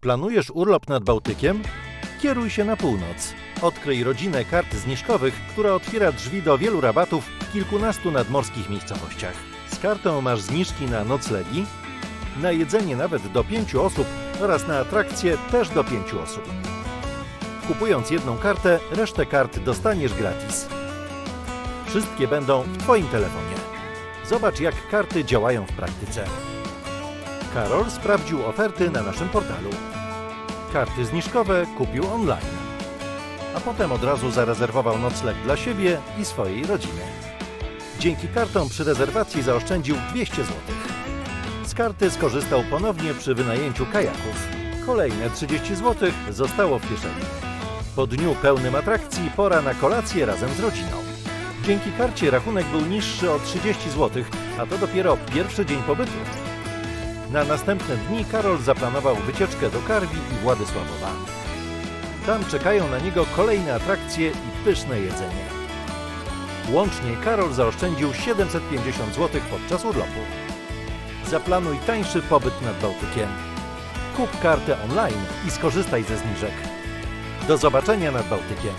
Planujesz urlop nad Bałtykiem? Kieruj się na północ. Odkryj rodzinę kart zniżkowych, która otwiera drzwi do wielu rabatów w kilkunastu nadmorskich miejscowościach. Z kartą masz zniżki na noclegi, na jedzenie nawet do pięciu osób oraz na atrakcje też do pięciu osób. Kupując jedną kartę, resztę kart dostaniesz gratis. Wszystkie będą w Twoim telefonie. Zobacz, jak karty działają w praktyce. Karol sprawdził oferty na naszym portalu. Karty zniżkowe kupił online. A potem od razu zarezerwował nocleg dla siebie i swojej rodziny. Dzięki kartom przy rezerwacji zaoszczędził 200 zł. Z karty skorzystał ponownie przy wynajęciu kajaków. Kolejne 30 zł zostało w kieszeni. Po dniu pełnym atrakcji pora na kolację razem z rodziną. Dzięki karcie rachunek był niższy o 30 zł, a to dopiero pierwszy dzień pobytu. Na następne dni Karol zaplanował wycieczkę do Karwi i Władysławowa. Tam czekają na niego kolejne atrakcje i pyszne jedzenie. Łącznie Karol zaoszczędził 750 zł podczas urlopu. Zaplanuj tańszy pobyt nad Bałtykiem. Kup kartę online i skorzystaj ze zniżek. Do zobaczenia nad Bałtykiem.